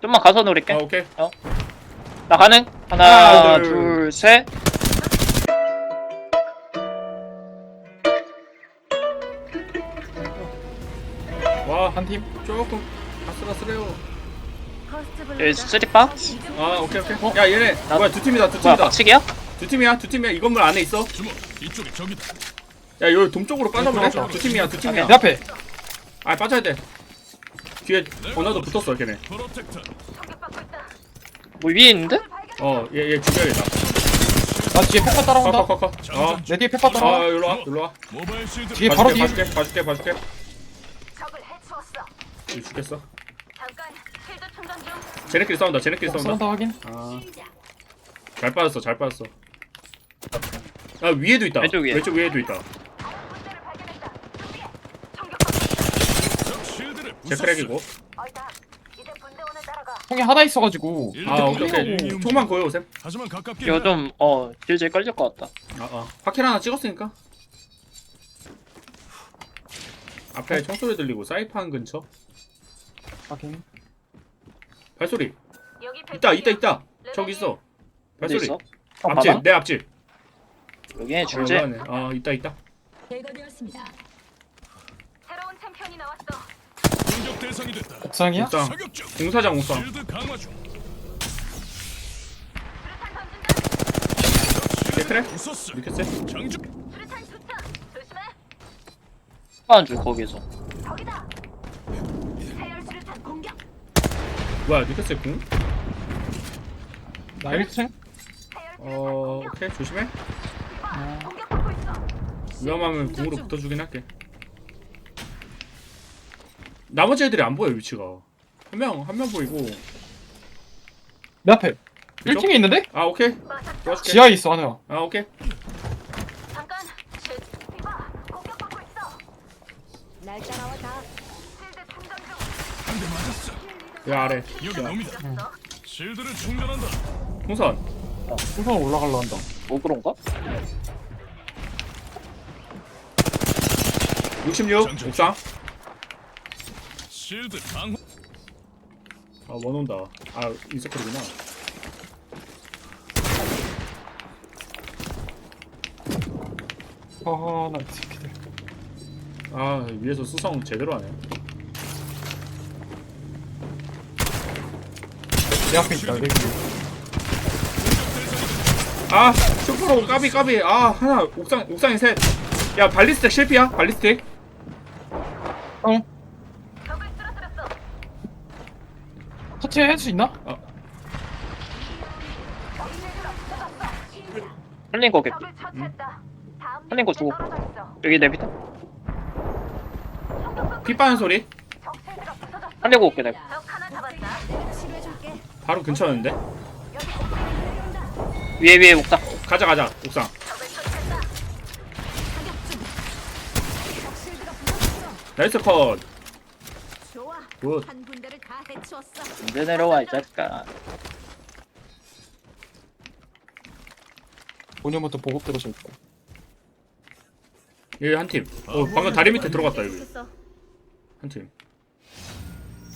좀만 가서 노릴게. 아 오케이 나 가능? 하나, 하나, 둘. 둘, 셋. 와 한 팀. 조금 아슬아슬해요 여기 쓰리박? 아 오케이 오케이 야 얘네 나- 뭐야 두 팀이다 두 뭐야, 팀이다 박치기야? 두 팀이야 두 팀이야 이 건물 안에 있어 주먹 이쪽이 적이다. 야 여기 동쪽으로? 들어가자. 두 팀이야 두 팀이야 내 앞에. 아 빠져야 돼 뒤에 어나도 붙었어 걔네. 뭐 위에 있는데? 어얘 얘 죽여야겠다 나 뒤에 페퍼 따라온다. 컷컷컷 어. 내 뒤에 아 따라와. 일로 와 일로 와 모바일 실드. 뒤에 바로 뒤에. 봐줄게 봐줄게 봐줄게 적을 해치웠어. 이거 죽겠어 잠깐 실드 충전 중. 쟤네끼리 싸운다 쟤네끼리 싸운다 싸운다 확인. 아 잘 빠졌어 잘 빠졌어 아 위에도 있다 왼쪽 위에. 왼쪽 위에도 있다 문제를 발견했다. 준비해. 총격. 적 실드를 제 부쉈어. 크랙이고 얼다. 이제 분대원을 따라가. 형이 하나 있어가지고. 아 오케이 오케이 총만 거요 오셈 하지만 가깝게. 이거 좀, 어, 질질 걸릴 것 같다. 아아 파킬 하나 찍었으니까 앞에 총소리 들리고 사이판 근처 확인. 발소리 여기 있다 있다 있다 저기 있어 어디 발소리 있어? 형 앞집. 내 앞집 여기에 줄제. 아 있다 있다 제거되었습니다. 새로운 챔피언이 나왔어. 공격 대상이 됐다. 옥상이야? 옥상. 공사장 옥상 부쉈어. 이렇게 장전. 수류탄 투척. 조심해. 하는 줄, 거기에서. 거기다. 세열 수류탄 공격. 뭐야 니크스 궁? 나 1층. 세열 어 오케이 조심해 있어. 위험하면 궁으로 붙어주긴 할게 나머지 애들이 안 보여 위치가 한 명 한 명 보이고 내 앞에. 그죠? 1층에 있는데? 아 오케이. 도와줄게 지하에 있어 하나야. 아 오케이 잠깐. 실. 이봐. 공격받고 있어. 날 따라와다. 실드 충전 중. 한 대 맞았어. 여 아래 여기 놈이다. 어? 실드를 충전한다. 풍선 우선 올라갈라 한다. 뭐 그런가? 66 옥상 실드 강화. 아 원온다 아 인서클이구나 아나 이 새끼들. 아 위에서 수성 제대로 하네 내 앞에 있다. 여기. 아 슈퍼로 까비 까비 아 하나 옥상 옥상에 셋야 발리스틱 실패야 발리스틱 형 적을 쓰러뜨렸어. 터치할 수 있나? 흘린 거 개피. 적을 처치했다. 다음 흘린 거 위치에 주고. 여기 내비다. 피 빠는 소리. 흘리고 올게, 내가. 바로 근처였는데. 위에, 위에 옥상. 가자 가자 옥상. 나이스 컷. 굿. 한 군데를 다 해치웠어. 언제 내려와, 이 자식아. 본연부터 보급 들어서 있고. 여기 한 팀 어 방금 다리 밑에 들어갔다 여기 됐어. 한팀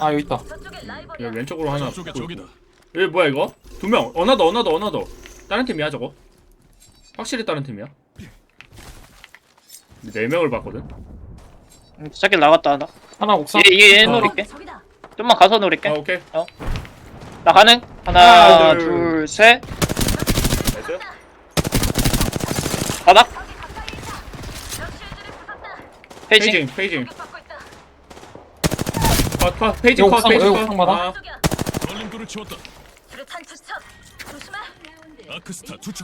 아 여기 있다. 저쪽에 라이벌이야. 여기 왼쪽으로 하나 저쪽에. 여기 뭐야 이거 두 명 어나더 어나더 어나더 다른 팀이야 저거 확실히 다른 팀이야 네 명을 봤거든 음, 저길 나갔다, 하나. 하나 옥상. 얘, 얘, 얘 어. 노릴게. 좀만 가서 노릴게. 아 오케이 나 가능? 하나, 하나, 둘. 둘, 셋. 나이스 바닥. 페이징. 페이징 페이징 있다. 컷컷 페이징 컷 옥상, 페이징 여기 컷 옥상 받아? 아. 걸림돌을 치웠다. 수류탄 투척. 조심해. 아크스타 중.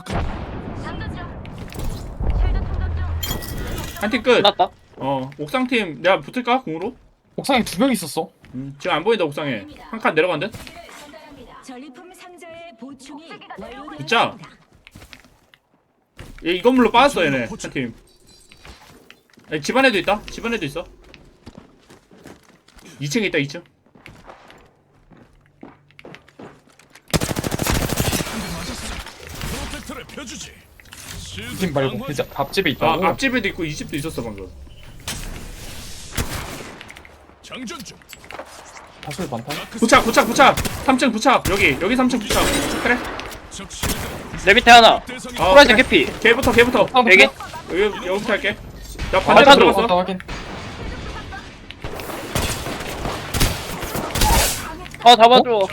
한팀 끝. 끝났다. 어 옥상 팀 내가 붙을까 공으로? 옥상에 두 명 있었어. 음, 지금 안 보인다 옥상에 한 칸 내려간 듯. 전리품 상자의 보충이 완료되었습니다. 붙자. 얘이 건물로 빠졌어 얘네 한 팀. 아니, 집안에도 있다. 집안에도 있어. 2층에 있다 2층. 프로텍터를 펴주지. 실드 팀 말고 강화 진짜 앞집에 아 있다고. 앞집에도 있고 이 집도 있었어 방금. 장전 중. 다시 많다. 부착 부착 부착 3층 부착 여기 여기 3층 부착 그래 내 밑에 하나 어 호라이즌 그래. 캐피 걔부터 걔부터 아, 여기 여기 여기부터 할게 나 아, 반대로 탄도. 들어갔어 어, 확인. 어 잡아줘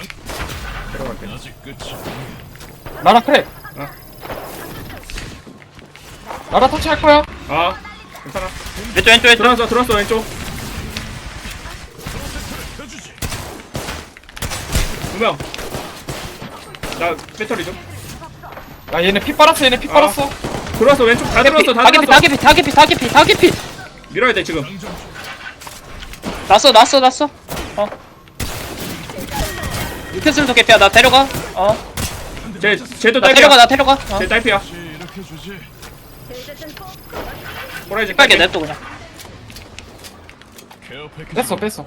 들어갈게 아직 끝이 나라 크랙. 어. 나라 터치할 거야. 아 괜찮아 왼쪽 왼쪽 왼쪽 들어왔어 들어왔어 왼쪽 두명 나 배터리 좀. 야 얘네 피 빨았어. 얘네 피 아. 빨았어. 들어왔어 왼쪽 다 들어왔어 다 다개피 들어왔어 다개피 다개피 다개피 다개피. 밀어야 돼 지금. 났어 났어 났어. 어. 유캐슬도 개피야. 나 데려가. 어나 쟤 쟤도 데려가 딸피야. 나 데려가. 어. 쟤 딸피야. 호라이즌 빨게 깔게 냅둬 그냥. 뺐어 뺐어.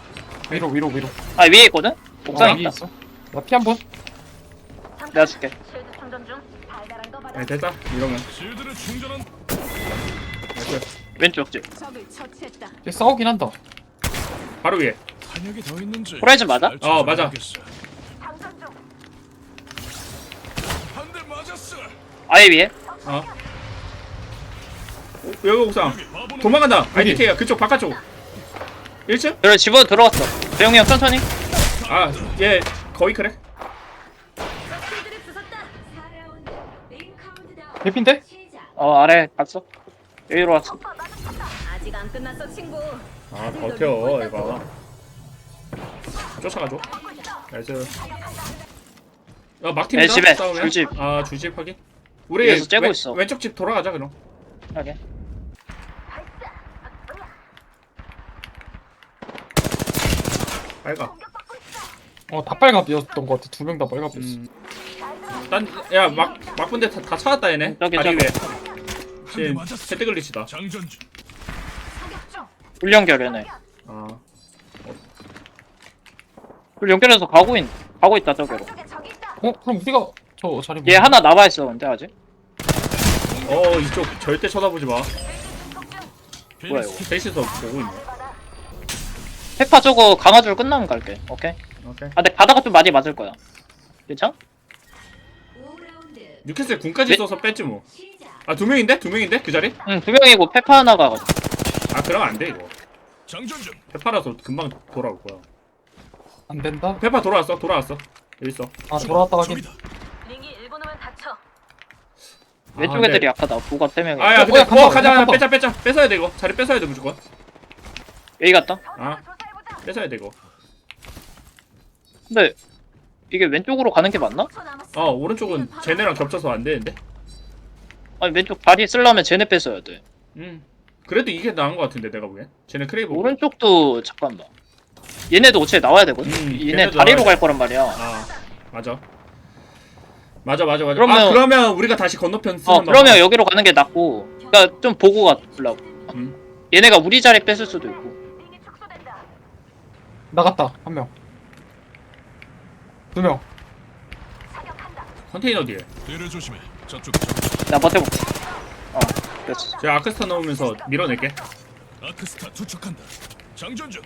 위로 위로 위로. 아 위에 있거든? 옥상에 어, 있다. 있어. 나 피 한 번. 내가 줄게 실드 충전 중. 달달한 거 받아. 네 됐다 이러면 실드를 충전한 나이스. 왼쪽 집 적을 처치했다. 얘 싸우긴 한다. 바로 위에 탄약이 더 있는지 호라이즌 맞아? 잘 어, 맞아. 찾아야겠어. 장전 중. 한대 맞았어 아예 위에 어 오, 여기 옥상 바보는 도망간다 IDK야 그쪽 바깥쪽 1층? 그래 집어 들어갔어 대용이 형 천천히 아 얘 거의 그래 실드를 부쉈다. 4라운드. 링 카운트다운. 개핀데? 시작. 어 아래 갔어 여기로 왔어 아직 안 끝났어, 친구. 아 버텨 이거 쫓아가줘 나이스 아 막팀이다 내 집에, 싸우면 줄집. 아 줄집 확인 우리 위에서 째고 왼, 있어. 왼쪽 집 돌아가자 그럼 하게 빨가 어 다 빨갑이었던 것 같아. 두 명 다 빨갑이었어. 음. 딴야막 막분데 다, 다 찾았다 얘네 저기, 다리 저기. 위에 세트 글리치다 장전 중 ful 연결해네 아 ful 연결해서 가고 있 가고 있다 저기로. 어 그럼 우리가 저 자리. 얘 하나 남아 있어 근데 아직 어 이쪽 절대 쳐다보지 마 뭐야, 이거? 셋이서 보고 있네 페파 저거 강화줄 끝나면 갈게 오케이 오케이 아 근데 바다가 좀 많이 맞을 거야 괜찮? 5라운드. 뉴캐슬 군까지 네? 써서 뺐지 뭐아 시작. 두 명인데? 두 명인데? 그 자리? 응 두 명이고 페파 하나가 가지고 아 그럼 안 돼 이거 장전 중 페파라서 금방 돌아올 거야 안 된다. 페파 돌아왔어 돌아왔어 여기 있어 아 돌아왔다 확인. 저기다 링이 1분 후면 다쳐. 왼쪽 아, 애들이 네. 약하다 부가 세 명이 아야 어, 근데 야, 간다, 어 가자 간다. 빼자 빼자 뺏어야 돼 이거 자리 뺏어야 돼 무조건 여기 갔다 아 뺏어야 돼 이거 근데 이게 왼쪽으로 가는 게 맞나? 어 오른쪽은 쟤네랑 겹쳐서 안 되는데. 아니 왼쪽 다리 쓰려면 쟤네 뺏어야 돼. 음 그래도 이게 나은 거 같은데 내가 보기엔. 쟤네 크레이브 오른쪽도 잠깐만. 얘네도 오체 나와야 되거든? 음, 얘네 얘네도 다리로 나와야 갈 거란 말이야. 아 맞아. 맞아 맞아 맞아. 그러면- 아 그러면 우리가 다시 건너편 쓰는 어 그러면 여기로 가는 게 낫고 그니까 좀 보고 가려고. 음. 얘네가 우리 자리 뺏을 수도 있고. 나갔다 한 명. 두 명. 사격한다. 컨테이너 뒤에. 뒤를 조심해. 저쪽 적나 버텨볼게. 어 그렇지. 제가 아크스타 넣으면서 밀어낼게. 아크스타 투척한다. 장전 중.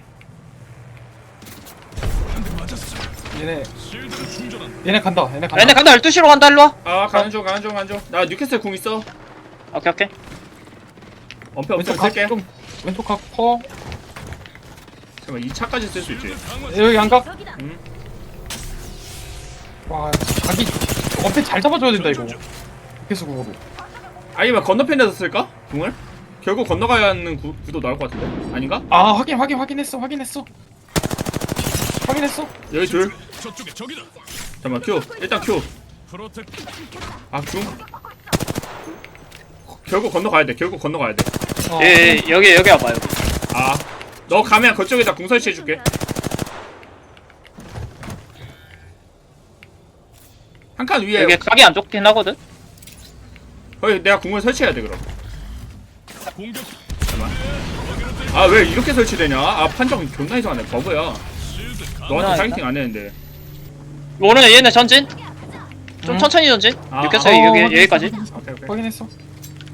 한 대 맞았어. 얘네. 실드를 충전한다. 얘네 간다. 얘네 간다. 얘네 간다. 12시로 간다. 일로 와. 아 가는 중 가는 중 가는 중나 뉴캐슬 궁 있어. 오케이 오케이. 엄폐 왼쪽 엄청 각 쓸게. 좀. 왼쪽 각 퍼. 잠깐만 이 차까지 쓸 수 있지? 실드 강화 여기 안각. 적이다. 음. 와 각이 어떻게 잘 잡아줘야 된다 이거. 중. 계속으로. 아니면 건너편에서 쓸까? 궁을? 결국 건너가야 하는 구, 구도 나올 것 같은데 아닌가? 아 확인 확인 확인했어 확인했어. 확인했어. 여기 둘 저쪽에 적이다 잠깐만 큐 일단 큐 프로텍 아, 중? 결국 건너가야 돼. 결국 건너가야 돼. 어. 예, 예 여기 여기 와봐 여기 아, 너 가면 그쪽에다 궁 설치해줄게. 한 칸 위에. 여기 각이 안 좋긴 하거든 거기 내가 궁을 설치해야 돼, 그럼. 공격 아, 왜 이렇게 설치되냐? 아, 판정 존나 이상하네. 버그야. 너한테 타겟팅 안 했는데. 오늘 얘네 전진 좀 음. 천천히 전진 아, 뉴캐슬 어, 여기 여기까지 오케이, 오케이. 확인했어.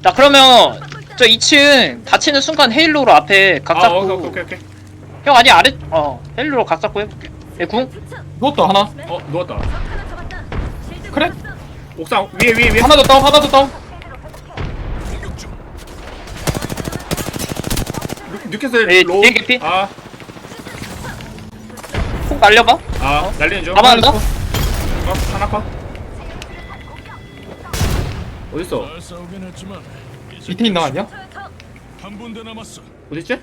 자 그러면 저 2층 닫히는 순간 헤일로로 앞에 각 아, 잡고 오케이, 오케이, 오케이. 형 아니 아래 어 헤일로로 각 잡고 해볼게 얘궁 누웠다 하나 어 누웠다 그래? 옥상 위에 위에 위에 하나 더 다운 하나 더 다운. 뉴캐슬 에이, 로우 뒤에 개피? 아, 폭 날려봐 아 날리는 중 잡아낸다? 어, 하나 컷 어딨어 잘 싸우긴 했지만 이제 밑에 있는 거 아니야? 적. 한 분대 남았어. 어딨지?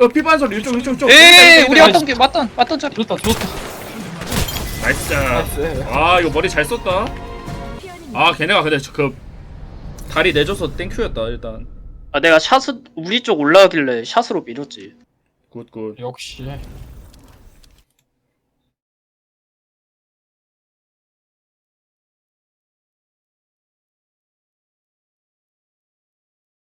어 피반 소리 이쪽 이쪽 이쪽 에이 우리. 왔던 게 맞던 맞던 자리 좋다 좋다 나이스. 나이스. 아 이거 머리 잘 썼다. 아 걔네가 근데 저- 그 다리 내줘서 땡큐였다 일단. 아 내가 샷을 우리 쪽 올라가길래 샷으로 밀었지. 굿굿. 역시